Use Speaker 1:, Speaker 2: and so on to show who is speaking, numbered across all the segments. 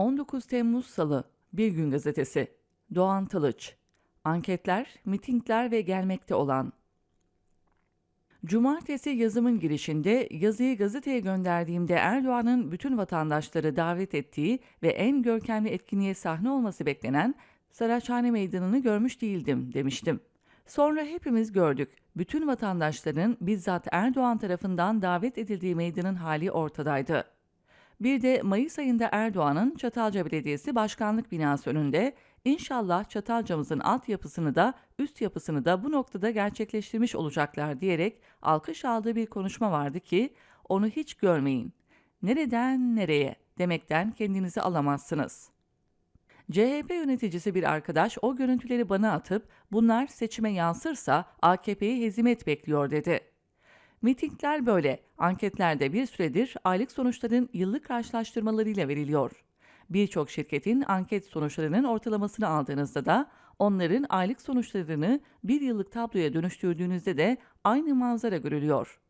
Speaker 1: 19 Temmuz Salı Bir Gün Gazetesi Doğan Talıç Anketler, mitingler ve gelmekte olan Cumartesi yazımın girişinde yazıyı gazeteye gönderdiğimde Erdoğan'ın bütün vatandaşları davet ettiği ve en görkemli etkinliğe sahne olması beklenen Saraçhane Meydanı'nı görmüş değildim demiştim. Sonra hepimiz gördük. Bütün vatandaşların bizzat Erdoğan tarafından davet edildiği meydanın hali ortadaydı. Bir de Mayıs ayında Erdoğan'ın Çatalca Belediyesi Başkanlık binası önünde inşallah Çatalca'mızın altyapısını da üst yapısını da bu noktada gerçekleştirmiş olacaklar diyerek alkış aldığı bir konuşma vardı ki onu hiç görmeyin. Nereden nereye demekten kendinizi alamazsınız. CHP yöneticisi bir arkadaş o görüntüleri bana atıp bunlar seçime yansırsa AKP'yi hezimet bekliyor dedi. Mitingler böyle. Anketlerde bir süredir aylık sonuçların yıllık karşılaştırmalarıyla veriliyor. Birçok şirketin anket sonuçlarının ortalamasını aldığınızda da onların aylık sonuçlarını bir yıllık tabloya dönüştürdüğünüzde de aynı manzara görülüyor.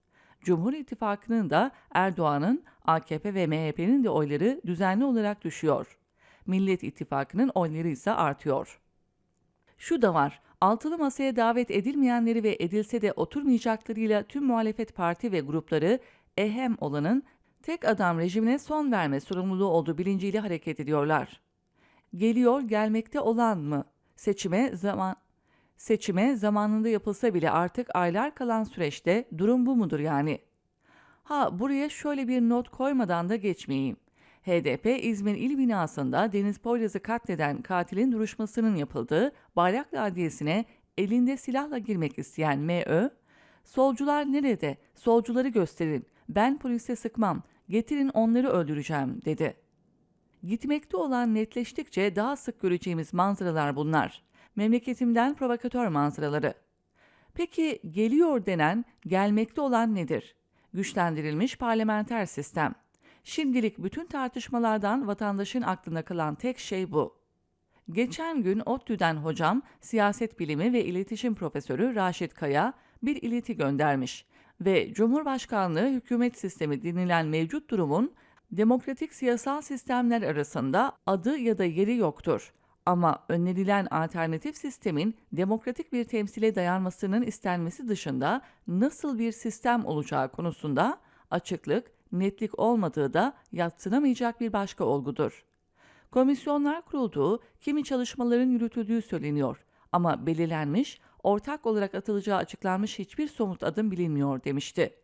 Speaker 1: Cumhur İttifakı'nın da Erdoğan'ın, AKP ve MHP'nin de oyları düzenli olarak düşüyor. Millet İttifakı'nın oyları ise artıyor. Şu da var, altılı masaya davet edilmeyenleri ve edilse de oturmayacaklarıyla tüm muhalefet parti ve grupları ehem olanın tek adam rejimine son verme sorumluluğu olduğu bilinciyle hareket ediyorlar. Geliyor gelmekte olan mı? Seçime zaman seçime zamanında yapılsa bile artık aylar kalan süreçte durum bu mudur yani? Ha buraya şöyle bir not koymadan da geçmeyeyim. HDP İzmir İl binasında Deniz Poyraz'ı katleden katilin duruşmasının yapıldığı Bayraklı Adliyesi'ne elinde silahla girmek isteyen MÖ, "Solcular nerede? Solcuları gösterin. Ben polise sıkmam. Getirin onları öldüreceğim." dedi. Gitmekte olan netleştikçe daha sık göreceğimiz manzaralar bunlar. Memleketimden provokatör manzaraları. Peki geliyor denen, gelmekte olan nedir? Güçlendirilmiş parlamenter sistem. Şimdilik bütün tartışmalardan vatandaşın aklında kalan tek şey bu. Geçen gün ODTÜ'den hocam, siyaset bilimi ve iletişim profesörü Raşit Kaya bir ileti göndermiş ve Cumhurbaşkanlığı hükümet sistemi denilen mevcut durumun demokratik siyasal sistemler arasında adı ya da yeri yoktur. Ama önerilen alternatif sistemin demokratik bir temsile dayanmasının istenmesi dışında nasıl bir sistem olacağı konusunda açıklık, netlik olmadığı da yatsınamayacak bir başka olgudur. Komisyonlar kurulduğu, kimi çalışmaların yürütüldüğü söyleniyor ama belirlenmiş, ortak olarak atılacağı açıklanmış hiçbir somut adım bilinmiyor demişti.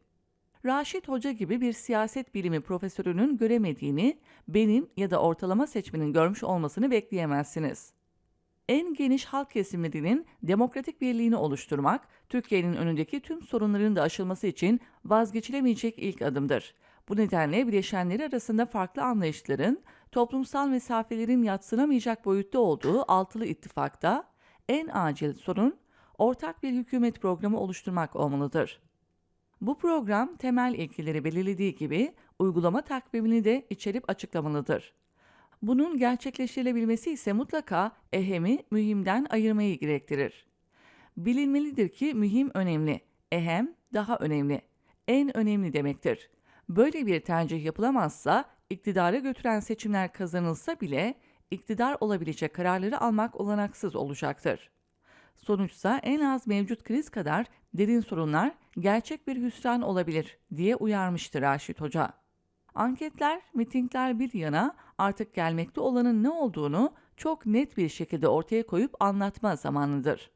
Speaker 1: Raşit Hoca gibi bir siyaset bilimi profesörünün göremediğini, benim ya da ortalama seçmenin görmüş olmasını bekleyemezsiniz. En geniş halk kesimlerinin demokratik birliğini oluşturmak, Türkiye'nin önündeki tüm sorunların da aşılması için vazgeçilemeyecek ilk adımdır. Bu nedenle bileşenleri arasında farklı anlayışların, toplumsal mesafelerin yatsınamayacak boyutta olduğu altılı ittifakta en acil sorun ortak bir hükümet programı oluşturmak olmalıdır. Bu program temel ilkeleri belirlediği gibi uygulama takvimini de içerip açıklamalıdır. Bunun gerçekleştirilebilmesi ise mutlaka ehemi mühimden ayırmayı gerektirir. Bilinmelidir ki mühim önemli, ehem daha önemli, en önemli demektir. Böyle bir tercih yapılamazsa iktidara götüren seçimler kazanılsa bile iktidar olabilecek kararları almak olanaksız olacaktır. Sonuçsa en az mevcut kriz kadar derin sorunlar gerçek bir hüsran olabilir diye uyarmıştır Raşit Hoca. Anketler, mitingler bir yana artık gelmekte olanın ne olduğunu çok net bir şekilde ortaya koyup anlatma zamanıdır.